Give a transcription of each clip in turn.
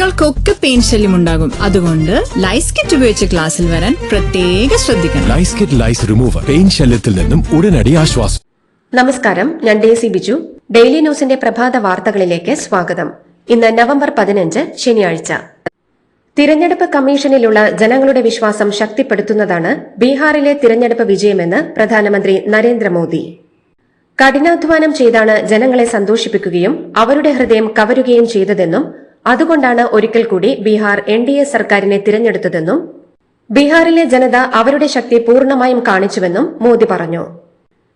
കുട്ടികൾക്കൊക്കെ പെയിൻ ശല്യം ഉണ്ടാകും. അതുകൊണ്ട് ലൈസ് കിറ്റ് ഉപയോഗിച്ച് ക്ലാസ്സിൽ വരാൻ പ്രത്യേക ശ്രദ്ധിക്കണം. Lice kit lice remover pain ശല്യത്തിൽ നിന്നും ഉടനടി ആശ്വാസം. നമസ്കാരം ഞാൻ ഡേസി ബിജു. ഡെയിലി ന്യൂസിന്റെ പ്രഭാത വാർത്തകളിലേക്ക് സ്വാഗതം. ഇന്ന് നവംബർ പതിനഞ്ച് ശനിയാഴ്ച. തിരഞ്ഞെടുപ്പ് കമ്മീഷനിലുള്ള ജനങ്ങളുടെ വിശ്വാസം ശക്തിപ്പെടുത്തുന്നതാണ് ബീഹാറിലെ തിരഞ്ഞെടുപ്പ് വിജയമെന്ന് പ്രധാനമന്ത്രി നരേന്ദ്രമോദി. കഠിനാധ്വാനം ചെയ്താണ് ജനങ്ങളെ സന്തോഷിപ്പിക്കുകയും അവരുടെ ഹൃദയം കവരുകയും ചെയ്തതെന്നും അതുകൊണ്ടാണ് ഒരിക്കൽ കൂടി ബീഹാർ എൻ ഡി എ സർക്കാരിനെ തിരഞ്ഞെടുത്തതെന്നും ബീഹാറിലെ ജനത അവരുടെ ശക്തി പൂർണമായും കാണിച്ചുവെന്നും മോദി പറഞ്ഞു.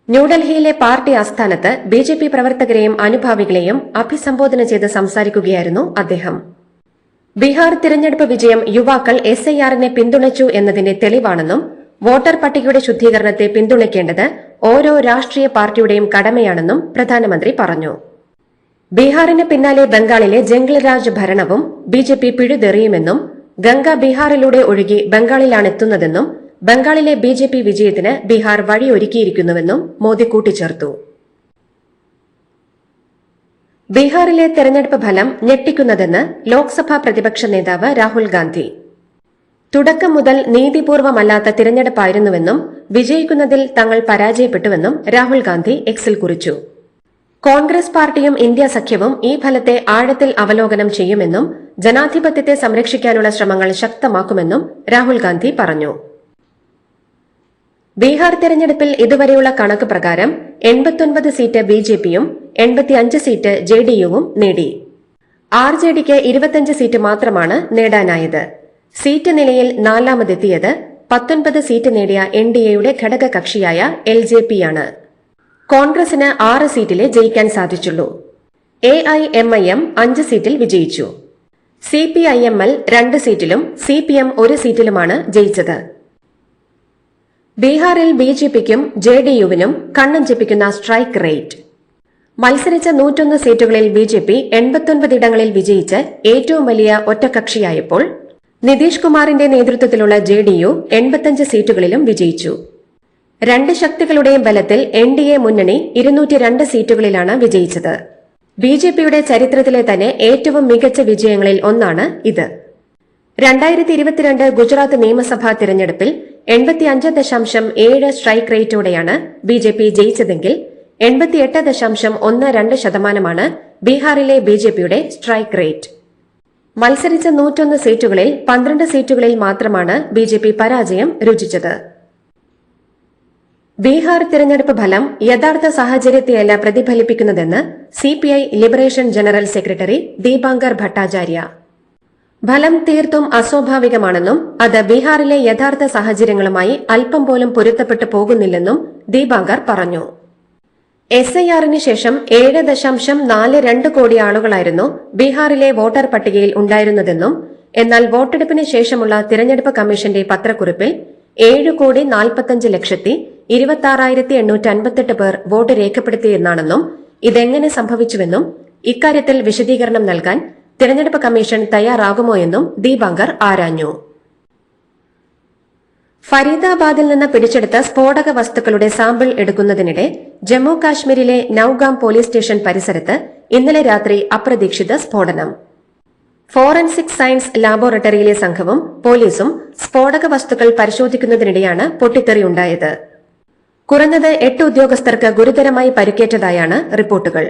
ന്യൂഡൽഹിയിലെ പാർട്ടി ആസ്ഥാനത്ത് ബി ജെ പി പ്രവർത്തകരെയും അനുഭാവികളെയും അഭിസംബോധന ചെയ്ത് സംസാരിക്കുകയായിരുന്നു അദ്ദേഹം. ബീഹാർ തിരഞ്ഞെടുപ്പ് വിജയം യുവാക്കൾ എസ് ഐ ആറിനെ പിന്തുണച്ചു എന്നതിന്റെ തെളിവാണെന്നും വോട്ടർ പട്ടികയുടെ ശുദ്ധീകരണത്തെ പിന്തുണയ്ക്കേണ്ടത് ഓരോ രാഷ്ട്രീയ പാർട്ടിയുടെയും കടമയാണെന്നും പ്രധാനമന്ത്രി പറഞ്ഞു. ബീഹാറിന് പിന്നാലെ ബംഗാളിലെ ജംഗ്ലരാജ് ഭരണവും ബി ജെ പി പിഴുതെറിയുമെന്നും ഗംഗ ബീഹാറിലൂടെ ഒഴുകി ബംഗാളിലാണ് എത്തുന്നതെന്നും ബംഗാളിലെ ബി ജെ പി വിജയത്തിന് ബീഹാർ വഴിയൊരുക്കിയിരിക്കുന്നുവെന്നും മോദി കൂട്ടിച്ചേർത്തു. ബീഹാറിലെ തെരഞ്ഞെടുപ്പ് ഫലം ഞെട്ടിക്കുന്നതെന്ന് ലോക്സഭാ പ്രതിപക്ഷ നേതാവ് രാഹുൽ ഗാന്ധി. തുടക്കം മുതൽ നീതിപൂർവമല്ലാത്ത തിരഞ്ഞെടുപ്പായിരുന്നുവെന്നും വിജയിക്കുന്നതിൽ തങ്ങൾ പരാജയപ്പെട്ടുവെന്നും രാഹുൽ ഗാന്ധി എക്സിൽ കുറിച്ചു. കോൺഗ്രസ് പാർട്ടിയും ഇന്ത്യ സഖ്യവും ഈ ഫലത്തെ ആഴത്തിൽ അവലോകനം ചെയ്യുമെന്നും ജനാധിപത്യത്തെ സംരക്ഷിക്കാനുള്ള ശ്രമങ്ങൾ ശക്തമാക്കുമെന്നും രാഹുൽ ഗാന്ധി പറഞ്ഞു. ബീഹാർ തെരഞ്ഞെടുപ്പിൽ ഇതുവരെയുള്ള കണക്ക് പ്രകാരം എൺപത്തൊൻപത് സീറ്റ് ബി ജെ പിയും എൺപത്തിയഞ്ച് സീറ്റ് ജെ ഡി യുവും നേടി. ആർ ജെ ഡിക്ക് ഇരുപത്തിയഞ്ച് സീറ്റ് മാത്രമാണ് നേടാനായത്. സീറ്റ് നിലയിൽ നാലാമതെത്തിയത് പത്തൊൻപത് സീറ്റ് നേടിയ എൻ ഡി എയുടെ ഘടകകക്ഷിയായ എൽ ജെ പിയാണ് കോൺഗ്രസിന് ആറ് സീറ്റിലെ ജയിക്കാൻ സാധിച്ചുള്ളൂ. A I M I M അഞ്ച് സീറ്റിൽ വിജയിച്ചു. C P I M L രണ്ട് സീറ്റിലും സി പി എം ഒരു സീറ്റിലുമാണ് ജയിച്ചത്. ബീഹാറിൽ ബി ജെ പിക്കും ജെ ഡി യുവിനും കണ്ണഞ്ചിപ്പിക്കുന്ന സ്ട്രൈക്ക് റേറ്റ്. മത്സരിച്ച നൂറ്റൊന്ന് സീറ്റുകളിൽ ബി ജെ പി എൺപത്തൊൻപത് ഇടങ്ങളിൽ വിജയിച്ച് ഏറ്റവും വലിയ ഒറ്റകക്ഷിയായപ്പോൾ നിതീഷ് കുമാറിന്റെ നേതൃത്വത്തിലുള്ള ജെ ഡി യു എൺപത്തഞ്ച് സീറ്റുകളിലും വിജയിച്ചു. രണ്ട് ശക്തികളുടെയും ബലത്തിൽ എൻ ഡി എ മുന്നണി ഇരുന്നൂറ്റി രണ്ട് സീറ്റുകളിലാണ് വിജയിച്ചത്. ബി ജെ പിയുടെ ചരിത്രത്തിലെ തന്നെ ഏറ്റവും മികച്ച വിജയങ്ങളിൽ ഒന്നാണ് ഇത്. രണ്ടായിരത്തി ഇരുപത്തിരണ്ട് ഗുജറാത്ത് നിയമസഭാ തിരഞ്ഞെടുപ്പിൽ എൺപത്തിയഞ്ച് ദശാംശം ഏഴ് സ്ട്രൈക്ക് റേറ്റോടെയാണ് ബി ജെ പി ജയിച്ചതെങ്കിൽ എൺപത്തിയെട്ട് ദശാംശം ഒന്ന് രണ്ട് ശതമാനമാണ് ബീഹാറിലെ ബി ജെ പിയുടെ സ്ട്രൈക്ക് റേറ്റ്. മത്സരിച്ച നൂറ്റൊന്ന് സീറ്റുകളിൽ പന്ത്രണ്ട് സീറ്റുകളിൽ മാത്രമാണ് ബി ജെ പി പരാജയം രുചിച്ചത്. ബീഹാർ തിരഞ്ഞെടുപ്പ് ഫലം യഥാർത്ഥ സാഹചര്യത്തെയല്ല പ്രതിഫലിപ്പിക്കുന്നതെന്ന് CPI liberation general secretary Dipankar Bhattacharya. ഫലം തീർത്തും അസ്വാഭാവികമാണെന്നും അത് ബീഹാറിലെ യഥാർത്ഥ സാഹചര്യങ്ങളുമായി അല്പം പോലും പൊരുത്തപ്പെട്ടു പോകുന്നില്ലെന്നും ദീപാങ്കർ പറഞ്ഞു. എസ് ഐ ആറിന് ശേഷം ഏഴ് ദശാംശം നാല് രണ്ട് കോടി ആളുകളായിരുന്നു ബീഹാറിലെ വോട്ടർ പട്ടികയിൽ ഉണ്ടായിരുന്നതെന്നും എന്നാൽ വോട്ടെടുപ്പിന് ശേഷമുള്ള തിരഞ്ഞെടുപ്പ് കമ്മീഷന്റെ പത്രക്കുറിപ്പിൽ ഏഴ് കോടി നാൽപ്പത്തഞ്ച് ലക്ഷത്തി ഇരുപത്തി എണ്ണൂറ്റി അൻപത്തെട്ട് പേർ വോട്ട് രേഖപ്പെടുത്തിയെന്നാണെന്നും ഇതെങ്ങനെ സംഭവിച്ചുവെന്നും ഇക്കാര്യത്തിൽ വിശദീകരണം നൽകാൻ തിരഞ്ഞെടുപ്പ് കമ്മീഷൻ തയ്യാറാകുമോ എന്നും ദീപാങ്കർ ആരാഞ്ഞു. ഫരീദാബാദിൽ നിന്ന് പിടിച്ചെടുത്ത സ്ഫോടക വസ്തുക്കളുടെ സാമ്പിൾ എടുക്കുന്നതിനിടെ ജമ്മു കാശ്മീരിലെ നൌഗാം പോലീസ് സ്റ്റേഷൻ പരിസരത്ത് ഇന്നലെ രാത്രി അപ്രതീക്ഷിത സ്ഫോടനം. ഫോറൻസിക് സയൻസ് ലാബോറട്ടറിയിലെ സംഘവും പോലീസും സ്ഫോടക വസ്തുക്കൾ പരിശോധിക്കുന്നതിനിടെയാണ് പൊട്ടിത്തെറിയുണ്ടായത്. കുറഞ്ഞത് എട്ട് ഉദ്യോഗസ്ഥർക്ക് ഗുരുതരമായി പരിക്കേറ്റതായാണ് റിപ്പോർട്ടുകൾ.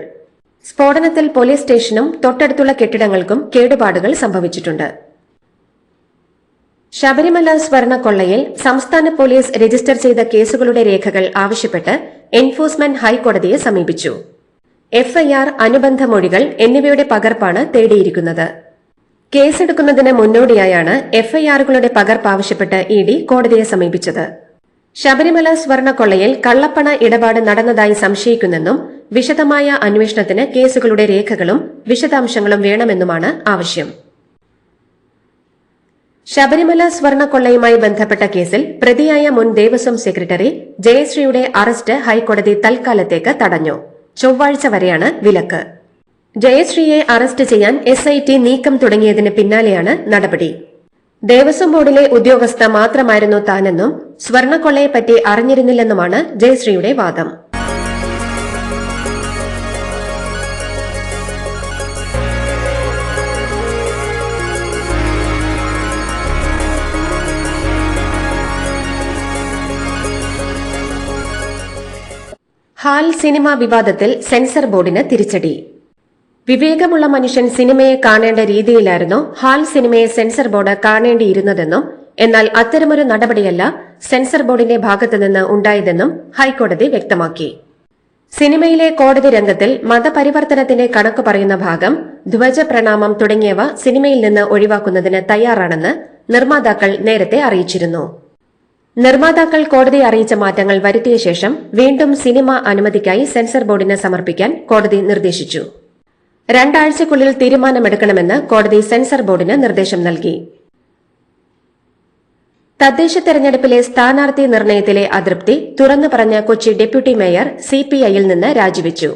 സ്ഫോടനത്തിൽ പോലീസ് സ്റ്റേഷനും തൊട്ടടുത്തുള്ള കെട്ടിടങ്ങൾക്കും കേടുപാടുകൾ സംഭവിച്ചിട്ടുണ്ട്. ശബരിമല സ്വർണക്കൊള്ളയിൽ സംസ്ഥാന പോലീസ് രജിസ്റ്റർ ചെയ്ത കേസുകളുടെ രേഖകൾ ആവശ്യപ്പെട്ട് എൻഫോഴ്സ്മെന്റ് ഹൈക്കോടതിയെ സമീപിച്ചു. എഫ്ഐആർ അനുബന്ധ മൊഴികൾ എന്നിവയുടെ പകർപ്പാണ് തേടിയിരിക്കുന്നത്. കേസെടുക്കുന്നതിന് മുന്നോടിയായാണ് എഫ്ഐആറുകളുടെ പകർപ്പ് ആവശ്യപ്പെട്ട് ഇ ഡി കോടതിയെ സമീപിച്ചത്. ശബരിമല സ്വർണക്കൊള്ളയിൽ കള്ളപ്പണ ഇടപാട് നടന്നതായി സംശയിക്കുന്നെന്നും വിശദമായ അന്വേഷണത്തിന് കേസുകളുടെ രേഖകളും വിശദാംശങ്ങളും വേണമെന്നുമാണ് ആവശ്യം. ശബരിമല സ്വർണക്കൊള്ളയുമായി ബന്ധപ്പെട്ട കേസിൽ പ്രതിയായ മുൻ ദേവസ്വം സെക്രട്ടറി ജയശ്രീയുടെ അറസ്റ്റ് ഹൈക്കോടതി തൽക്കാലത്തേക്ക് തടഞ്ഞു. ചൊവ്വാഴ്ച വരെയാണ് വിലക്ക്. ജയശ്രീയെ അറസ്റ്റ് ചെയ്യാൻ എസ് ഐ ടി നീക്കം തുടങ്ങിയതിന് പിന്നാലെയാണ് നടപടി. ദേവസ്വം ബോർഡിലെ ഉദ്യോഗസ്ഥ മാത്രമായിരുന്നു താനെന്നും സ്വർണക്കൊള്ളയെപ്പറ്റി അറിഞ്ഞിരുന്നില്ലെന്നുമാണ് ജയശ്രീയുടെ വാദം. ഹാൽ സിനിമ വിവാദത്തിൽ സെൻസർ ബോർഡിന് തിരിച്ചടി. വിവേകമുള്ള മനുഷ്യൻ സിനിമയെ കാണേണ്ട രീതിയിലായിരുന്നു ഹാൽ സിനിമയെ സെൻസർ ബോർഡ് കാണേണ്ടിയിരുന്നതെന്നും എന്നാൽ അത്തരമൊരു നടപടിയല്ല സെൻസർ ബോർഡിന്റെ ഭാഗത്തുനിന്ന് ഉണ്ടായതെന്നും ഹൈക്കോടതി വ്യക്തമാക്കി. സിനിമയിലെ കോടതി രംഗത്തിൽ മതപരിവർത്തനത്തിന്റെ കണക്ക് പറയുന്ന ഭാഗം ധ്വജപ്രണാമം തുടങ്ങിയവ സിനിമയിൽ നിന്ന് ഒഴിവാക്കുന്നതിന് തയ്യാറാണെന്ന് നിർമ്മാതാക്കൾ നേരത്തെ അറിയിച്ചിരുന്നു. നിർമ്മാതാക്കൾ കോടതി അറിയിച്ച മാറ്റങ്ങൾ വരുത്തിയ ശേഷം വീണ്ടും സിനിമ അനുമതിക്കായി സെൻസർ ബോർഡിന് സമർപ്പിക്കാൻ കോടതി നിർദ്ദേശിച്ചു. രണ്ടാഴ്ചക്കുള്ളിൽ തീരുമാനമെടുക്കണമെന്ന് കോടതി സെൻസർ ബോർഡിന് നിർദ്ദേശം നൽകി. തദ്ദേശ തെരഞ്ഞെടുപ്പിലെ സ്ഥാനാർത്ഥി നിർണയത്തിലെ അതൃപ്തി തുറന്നു പറഞ്ഞ Kochi deputy mayor C P ഐയിൽ നിന്ന് രാജിവെച്ചു.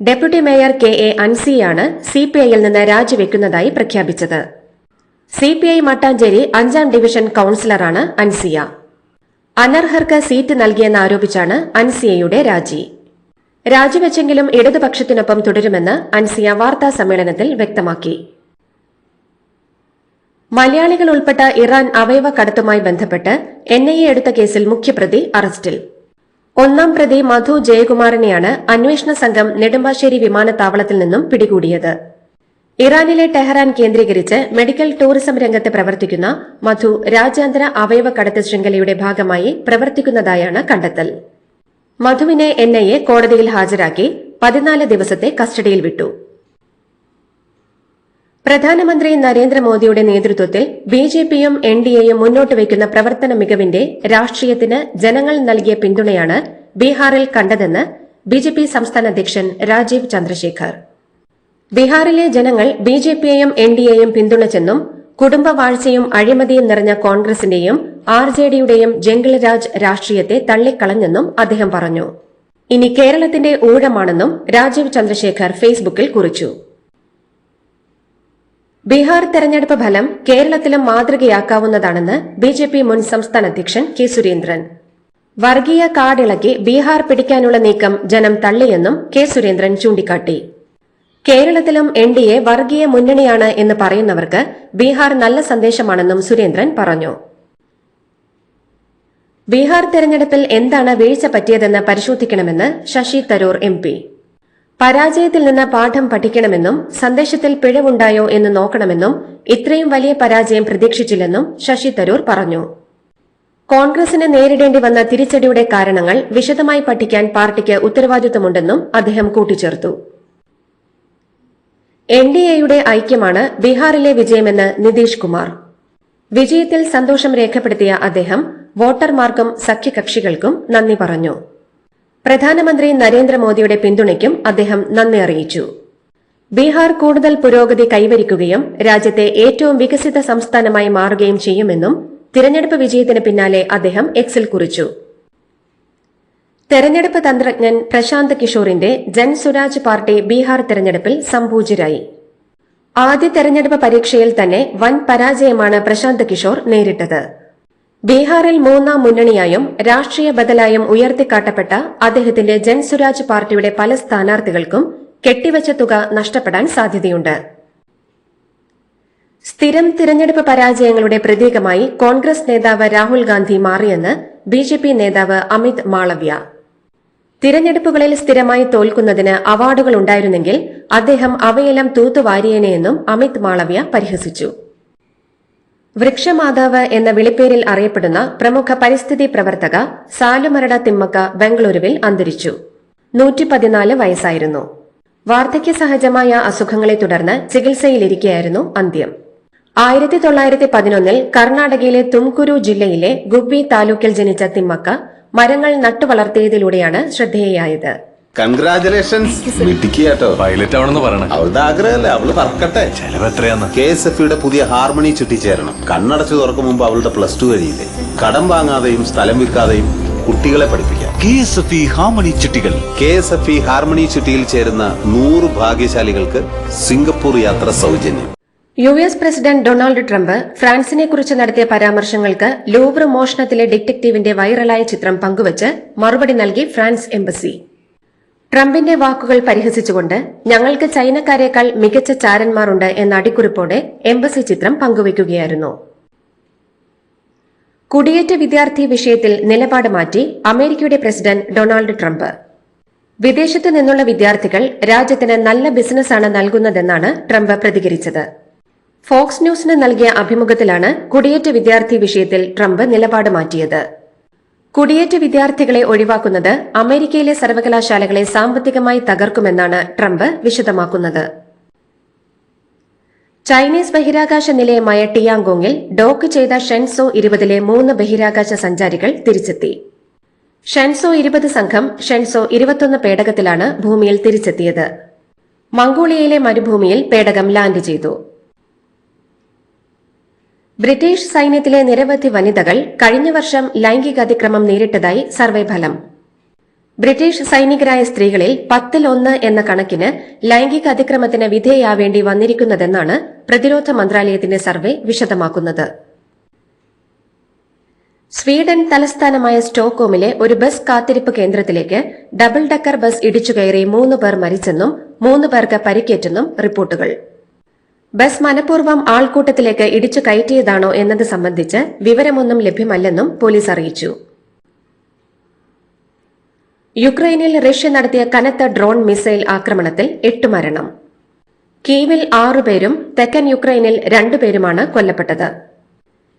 ഡെപ്യൂട്ടി മേയർ കെ എ അൻസിയാണ് സി പി ഐയിൽ നിന്ന് രാജിവെക്കുന്നതായി പ്രഖ്യാപിച്ചത്. സി പി ഐ മട്ടാഞ്ചേരി അഞ്ചാം ഡിവിഷൻ കൌൺസിലറാണ് അൻസിയ. അനർഹർക്ക് സീറ്റ് നൽകിയെന്നാരോപിച്ചാണ് അൻസിയയുടെ രാജി. രാജിവെച്ചെങ്കിലും ഇടതുപക്ഷത്തിനൊപ്പം തുടരുമെന്ന് അൻസിയ വാർത്താ സമ്മേളനത്തിൽ വ്യക്തമാക്കി. മലയാളികൾ ഉൾപ്പെട്ട ഇറാൻ അവയവ കടത്തുമായി ബന്ധപ്പെട്ട് എൻ ഐ എ എടുത്ത കേസിൽ മുഖ്യപ്രതി അറസ്റ്റിൽ. ഒന്നാം പ്രതി മധു ജയകുമാറിനെയാണ് അന്വേഷണ സംഘം നെടുമ്പാശ്ശേരി വിമാനത്താവളത്തിൽ നിന്നും പിടികൂടിയത്. ഇറാനിലെ ടെഹ്റാൻ കേന്ദ്രീകരിച്ച് മെഡിക്കൽ ടൂറിസം രംഗത്ത് പ്രവർത്തിക്കുന്ന മധു രാജ്യാന്തര അവയവ കടത്ത് ശൃംഖലയുടെ ഭാഗമായി പ്രവർത്തിക്കുന്നതായാണ് കണ്ടെത്തൽ. മധുവിനെ എൻ കോടതിയിൽ ഹാജരാക്കി പതിനാല് ദിവസത്തെ കസ്റ്റഡിയിൽ വിട്ടു. പ്രധാനമന്ത്രി നരേന്ദ്രമോദിയുടെ നേതൃത്വത്തിൽ ബി ജെ പിയും എൻ ഡി എയും മുന്നോട്ട് വയ്ക്കുന്ന പ്രവർത്തന മികവിന്റെ രാഷ്ട്രീയത്തിന് ജനങ്ങൾ നൽകിയ പിന്തുണയാണ് ബീഹാറിൽ കണ്ടതെന്ന് ബി ജെ പി സംസ്ഥാന അധ്യക്ഷൻ രാജീവ് ചന്ദ്രശേഖർ. ബീഹാറിലെ ജനങ്ങൾ ബി ജെ പിയെയും എൻ ഡി എയും പിന്തുണച്ചെന്നും കുടുംബവാഴ്ചയും അഴിമതിയും നിറഞ്ഞ കോൺഗ്രസിന്റെയും ആർ ജെ ഡിയുടെയും ജംഗിൾരാജ് രാഷ്ട്രീയത്തെ തള്ളിക്കളഞ്ഞെന്നും അദ്ദേഹം പറഞ്ഞു. ഇനി കേരളത്തിന്റെ ഊഴമാണെന്നും രാജീവ് ചന്ദ്രശേഖർ ഫേസ്ബുക്കിൽ കുറിച്ചു. ബീഹാർ തെരഞ്ഞെടുപ്പ് ഫലം കേരളത്തിലും മാതൃകയാക്കാവുന്നതാണെന്ന് ബി ജെ പി മുൻ സംസ്ഥാന അധ്യക്ഷൻ കെ സുരേന്ദ്രൻ. വർഗീയ കാർഡിളക്കി ബീഹാർ പിടിക്കാനുള്ള നീക്കം ജനം തള്ളിയെന്നും കെ സുരേന്ദ്രൻ ചൂണ്ടിക്കാട്ടി. കേരളത്തിലും എൻ ഡി എ വർഗീയ മുന്നണിയാണ് എന്ന് പറയുന്നവർക്ക് ബീഹാർ നല്ല സന്ദേശമാണെന്നും സുരേന്ദ്രൻ പറഞ്ഞു. ബീഹാർ തെരഞ്ഞെടുപ്പിൽ എന്താണ് വീഴ്ച പറ്റിയതെന്ന് പരിശോധിക്കണമെന്ന് ശശി തരൂർ എം പരാജയത്തിൽ നിന്ന് പാഠം പഠിക്കണമെന്നും സന്ദേശത്തിൽ പിഴവുണ്ടായോ എന്ന് നോക്കണമെന്നും ഇത്രയും വലിയ പരാജയം പ്രതീക്ഷിച്ചില്ലെന്നും ശശി തരൂർ പറഞ്ഞു. കോൺഗ്രസിന് നേരിടേണ്ടി വന്ന തിരിച്ചടിയുടെ കാരണങ്ങൾ വിശദമായി പഠിക്കാൻ പാർട്ടിക്ക് ഉത്തരവാദിത്തമുണ്ടെന്നും അദ്ദേഹം കൂട്ടിച്ചേർത്തു. എൻ ഡി എയുടെ ഐക്യമാണ് ബീഹാറിലെ വിജയമെന്ന് നിതീഷ് കുമാർ. വിജയത്തിൽ സന്തോഷം രേഖപ്പെടുത്തിയ അദ്ദേഹം വോട്ടർമാർക്കും സഖ്യകക്ഷികൾക്കും നന്ദി പറഞ്ഞു. പ്രധാനമന്ത്രി നരേന്ദ്രമോദിയുടെ പിന്തുണയ്ക്കും അദ്ദേഹം നന്ദി അറിയിച്ചു. ബീഹാർ കൂടുതൽ പുരോഗതി കൈവരിക്കുകയും രാജ്യത്തെ ഏറ്റവും വികസിത സംസ്ഥാനമായി മാറുകയും ചെയ്യുമെന്നും തിരഞ്ഞെടുപ്പ് വിജയത്തിന് പിന്നാലെ അദ്ദേഹം എക്സിൽ കുറിച്ചു. തെരഞ്ഞെടുപ്പ് തന്ത്രജ്ഞൻ പ്രശാന്ത് കിഷോറിന്റെ ജൻസുരാജ് പാർട്ടി ബീഹാർ തെരഞ്ഞെടുപ്പിൽ സംപൂജ്യരായി ആദ്യ തെരഞ്ഞെടുപ്പ് പരീക്ഷയിൽ തന്നെ വൻ പരാജയമാണ് പ്രശാന്ത് കിഷോർ നേരിട്ടത്. ബീഹാറിൽ മൂന്നാം മുന്നണിയായും രാഷ്ട്രീയ ബദലായും ഉയർത്തിക്കാട്ടപ്പെട്ട അദ്ദേഹത്തിന്റെ ജൻസുരാജ് പാർട്ടിയുടെ പല സ്ഥാനാർത്ഥികൾക്കും കെട്ടിവച്ച തുക നഷ്ടപ്പെടാൻ സാധ്യതയുണ്ട്. സ്ഥിരം തിരഞ്ഞെടുപ്പ് പരാജയങ്ങളുടെ പ്രതീകമായി കോൺഗ്രസ് നേതാവ് രാഹുൽ ഗാന്ധി മാറിയെന്ന് ബി ജെ പി നേതാവ് അമിത് മാളവ്യ. തിരഞ്ഞെടുപ്പുകളിൽ സ്ഥിരമായി തോൽക്കുന്നതിന് അവാർഡുകൾ ഉണ്ടായിരുന്നെങ്കിൽ അദ്ദേഹം അവയെല്ലാം തൂത്തുവാരിയേനെയെന്നും അമിത് മാളവ്യ പരിഹസിച്ചു. വൃക്ഷമാതാവ് എന്ന വിളിപ്പേരിൽ അറിയപ്പെടുന്ന പ്രമുഖ പരിസ്ഥിതി പ്രവർത്തക സാലുമരട തിമ്മക്ക ബംഗളൂരുവിൽ അന്തരിച്ചു. നൂറ്റി പതിനാല് വയസ്സായിരുന്നു. വാർദ്ധക്യ സഹജമായ അസുഖങ്ങളെ തുടർന്ന് ചികിത്സയിലിരിക്കെയായിരുന്നു അന്ത്യം. ആയിരത്തി തൊള്ളായിരത്തി പതിനൊന്നിൽ കർണാടകയിലെ തുംകുരു ജില്ലയിലെ ഗുബ്ബി താലൂക്കിൽ ജനിച്ച തിമ്മക്ക മരങ്ങൾ നട്ടുവളർത്തിയതിലൂടെയാണ് ശ്രദ്ധേയയായത്. കൺഗ്രാചുലേഷൻസ് മിടുക്കിയാട്ടോ. പൈലറ്റ് ആവണമെന്ന് പറയണം. അവളുടെ ആഗ്രഹമല്ലേ? അവൾ പറക്കട്ടെ. ചെലവ് എത്രയാന്ന്? കെ എസ് എഫ് യുടെ പുതിയ ഹാർമണി ചുറ്റിച്ചേരണം കണ്ണടച്ചു തുറക്കും മുമ്പ് അവളുടെ പ്ലസ് ടു കഴിയില്ലേ? കടം വാങ്ങാതെയും സ്ഥലം വിൽക്കാതെയും കുട്ടികളെ പഠിപ്പിക്കാം. K S F E harmony ചിട്ടികൾ. K S F E harmony ചുട്ടിയിൽ ചേരുന്ന നൂറ് ഭാഗ്യശാലികൾക്ക് സിംഗപ്പൂർ യാത്ര സൗജന്യം. U S president Donald Trump ഫ്രാൻസിനെ കുറിച്ച് നടത്തിയ പരാമർശങ്ങൾക്ക് ലൂവർ മോഷണത്തിലെ ഡിറ്റക്ടീവിന്റെ വൈറലായ ചിത്രം പങ്കുവച്ച് മറുപടി നൽകി ഫ്രാൻസ് എംബസി. ട്രംപിന്റെ വാക്കുകൾ പരിഹസിച്ചുകൊണ്ട് ഞങ്ങൾക്ക് ചൈനക്കാരേക്കാൾ മികച്ച ചാരന്മാരുണ്ട് എന്ന അടിക്കുറിപ്പോടെ എംബസി ചിത്രം പങ്കുവയ്ക്കുകയായിരുന്നു. കുടിയേറ്റ വിദ്യാർത്ഥി വിഷയത്തിൽ നിലപാട് മാറ്റി അമേരിക്കയുടെ പ്രസിഡന്റ് ഡൊണാൾഡ് ട്രംപ്. വിദേശത്ത് നിന്നുള്ള വിദ്യാർത്ഥികൾ രാജ്യത്തിന് നല്ല ബിസിനസ്സാണ് നൽകുന്നതെന്നാണ് ട്രംപ് പ്രതികരിച്ചത്. ഫോക്സ് ന്യൂസിന് നൽകിയ അഭിമുഖത്തിലാണ് കുടിയേറ്റ വിദ്യാർത്ഥി വിഷയത്തിൽ ട്രംപ് നിലപാട് മാറ്റിയത്. കുടിയേറ്റ വിദ്യാർത്ഥികളെ ഒഴിവാക്കുന്നത് അമേരിക്കയിലെ സർവകലാശാലകളെ സാമ്പത്തികമായി തകർക്കുമെന്നാണ് ട്രംപ് വിശദമാക്കുന്നത്. ചൈനീസ് ബഹിരാകാശ നിലയമായ ടിയാങ്കോങ്ങിൽ ഡോക്ക് ചെയ്ത ഷെൻസോ ഇരുപതിലെ മൂന്ന് ബഹിരാകാശ സഞ്ചാരികൾ തിരിച്ചെത്തി. ഷെൻസോ ഇരുപത് സംഘം ഷെൻസോ ഇരുപത്തൊന്ന് പേടകത്തിലാണ് ഭൂമിയിൽ തിരിച്ചെത്തിയത്. മംഗോളിയയിലെ മരുഭൂമിയിൽ പേടകം ലാൻഡ് ചെയ്തു. ബ്രിട്ടീഷ് സൈന്യത്തിലെ നിരവധി വനിതകൾ കഴിഞ്ഞ വർഷം ലൈംഗിക അതിക്രമം നേരിട്ടതായി സർവേ ഫലം. ബ്രിട്ടീഷ് സൈനികരായ സ്ത്രീകളിൽ പത്തിൽ ഒന്ന് എന്ന കണക്കിന് ലൈംഗിക അതിക്രമത്തിന് വിധേയാവേണ്ടി വന്നിരിക്കുന്നതെന്നാണ് പ്രതിരോധ മന്ത്രാലയത്തിന്റെ സർവേ വിശദമാക്കുന്നത്. സ്വീഡൻ തലസ്ഥാനമായ സ്റ്റോക്കോമിലെ ഒരു ബസ് കാത്തിരിപ്പ് കേന്ദ്രത്തിലേക്ക് ഡബിൾ ഡക്കർ ബസ് ഇടിച്ചുകയറി മൂന്ന് പേർ മരിച്ചെന്നും മൂന്ന് പേർക്ക് പരിക്കേറ്റെന്നും റിപ്പോർട്ടുകൾ. ബസ് മനഃപൂർവം ആൾക്കൂട്ടത്തിലേക്ക് ഇടിച്ചു കയറ്റിയതാണോ എന്നത് സംബന്ധിച്ച് വിവരമൊന്നും ലഭ്യമല്ലെന്നും പോലീസ് അറിയിച്ചു. യുക്രൈനിൽ റഷ്യ നടത്തിയ കനത്ത ഡ്രോൺ മിസൈൽ ആക്രമണത്തിൽ എട്ട് മരണം. കീവിൽ ആറുപേരും തെക്കൻ യുക്രൈനിൽ രണ്ടുപേരുമാണ് കൊല്ലപ്പെട്ടത്.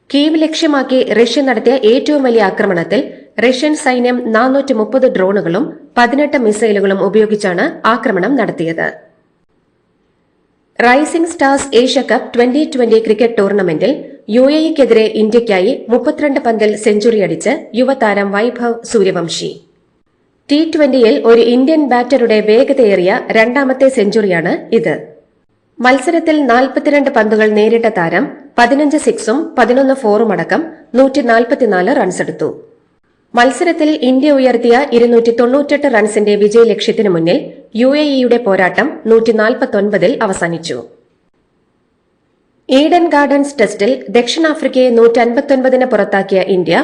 കീവ് ലക്ഷ്യമാക്കി റഷ്യ നടത്തിയ ഏറ്റവും വലിയ ആക്രമണത്തിൽ റഷ്യൻ സൈന്യം നാനൂറ്റി മുപ്പത് ഡ്രോണുകളും പതിനെട്ട് മിസൈലുകളും ഉപയോഗിച്ചാണ് ആക്രമണം നടത്തിയത്. Rising stars Asia cup twenty twenty cricket ടൂർണമെന്റിൽ യു എക്കെതിരെ ഇന്ത്യയ്ക്കായി മുപ്പത്തിരണ്ട് പന്തിൽ സെഞ്ചുറി അടിച്ച് യുവതാരം വൈഭവ് സൂര്യവംശി. ടി ട്വന്റിയിൽ ഒരു ഇന്ത്യൻ ബാറ്ററുടെ വേഗതയേറിയ രണ്ടാമത്തെ സെഞ്ചുറിയാണ് ഇത്. മത്സരത്തിൽ നാൽപ്പത്തിരണ്ട് പന്തുകൾ നേരിട്ട താരം പതിനഞ്ച് സിക്സും പതിനൊന്ന് ഫോറും അടക്കം നൂറ്റി റൺസെടുത്തു മത്സരത്തിൽ ഇന്ത്യ ഉയർത്തിയ ഇരുന്നൂറ്റി തൊണ്ണൂറ്റെട്ട് റൺസിന്റെ വിജയലക്ഷ്യത്തിനു മുന്നിൽ യു എ ഇയുടെ പോരാട്ടം നൂറ്റി നാൽപ്പത്തൊൻപതിൽ അവസാനിച്ചു. ഈഡൻ ഗാർഡൻസ് ടെസ്റ്റിൽ ദക്ഷിണാഫ്രിക്കയെ നൂറ്റി അൻപത്തൊൻപതിന് പുറത്താക്കിയ ഇന്ത്യ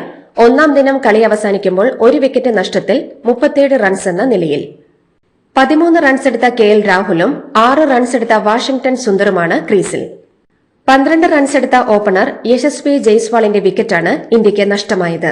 ഒന്നാം ദിനം കളി അവസാനിക്കുമ്പോൾ ഒരു വിക്കറ്റ് നഷ്ടത്തിൽ മുപ്പത്തിയേഴ് റൺസ് എന്ന നിലയിൽ. പതിമൂന്ന് റൺസെടുത്ത കെ എൽ രാഹുലും ആറ് റൺസെടുത്ത വാഷിംഗ്ടൺ സുന്ദറുമാണ് ക്രീസിൽ. പന്ത്രണ്ട് റൺസെടുത്ത ഓപ്പണർ യശസ്വി ജയ്സ്വാളിന്റെ വിക്കറ്റാണ് ഇന്ത്യയ്ക്ക് നഷ്ടമായത്.